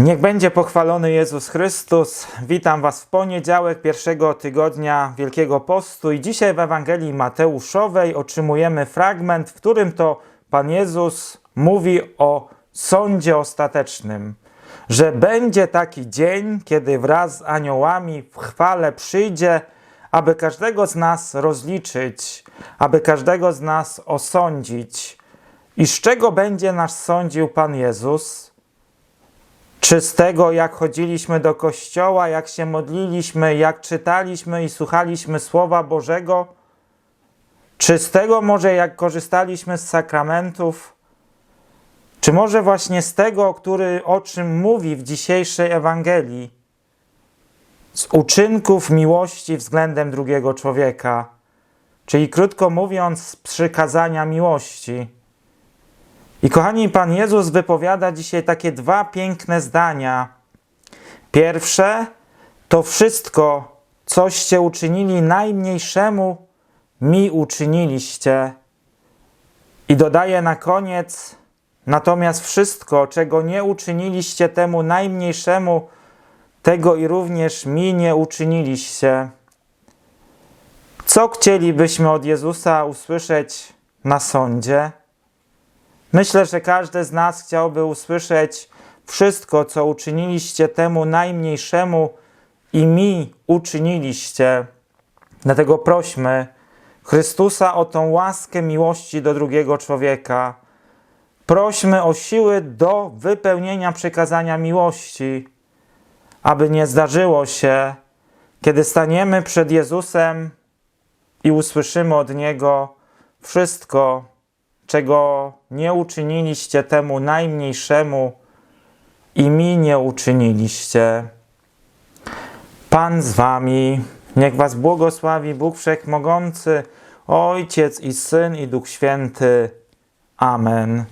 Niech będzie pochwalony Jezus Chrystus. Witam Was w poniedziałek pierwszego tygodnia Wielkiego Postu i dzisiaj w Ewangelii Mateuszowej otrzymujemy fragment, w którym to Pan Jezus mówi o sądzie ostatecznym, że będzie taki dzień, kiedy wraz z aniołami w chwale przyjdzie, aby każdego z nas rozliczyć, aby każdego z nas osądzić. I z czego będzie nas sądził Pan Jezus? Czy z tego, jak chodziliśmy do kościoła, jak się modliliśmy, jak czytaliśmy i słuchaliśmy Słowa Bożego? Czy z tego może, jak korzystaliśmy z sakramentów? Czy może właśnie z tego, który, o czym mówi w dzisiejszej Ewangelii? Z uczynków miłości względem drugiego człowieka, czyli krótko mówiąc, z przykazania miłości. I kochani, Pan Jezus wypowiada dzisiaj takie dwa piękne zdania. Pierwsze, to wszystko, coście uczynili najmniejszemu, mi uczyniliście. I dodaje na koniec, natomiast wszystko, czego nie uczyniliście temu najmniejszemu, tego i również mi nie uczyniliście. Co chcielibyśmy od Jezusa usłyszeć na sądzie? Myślę, że każdy z nas chciałby usłyszeć wszystko, co uczyniliście temu najmniejszemu i mi uczyniliście. Dlatego prośmy Chrystusa o tą łaskę miłości do drugiego człowieka. Prośmy o siły do wypełnienia przykazania miłości, aby nie zdarzyło się, kiedy staniemy przed Jezusem i usłyszymy od Niego wszystko, czego nie uczyniliście temu najmniejszemu i mi nie uczyniliście. Pan z wami, niech was błogosławi Bóg Wszechmogący, Ojciec i Syn i Duch Święty. Amen.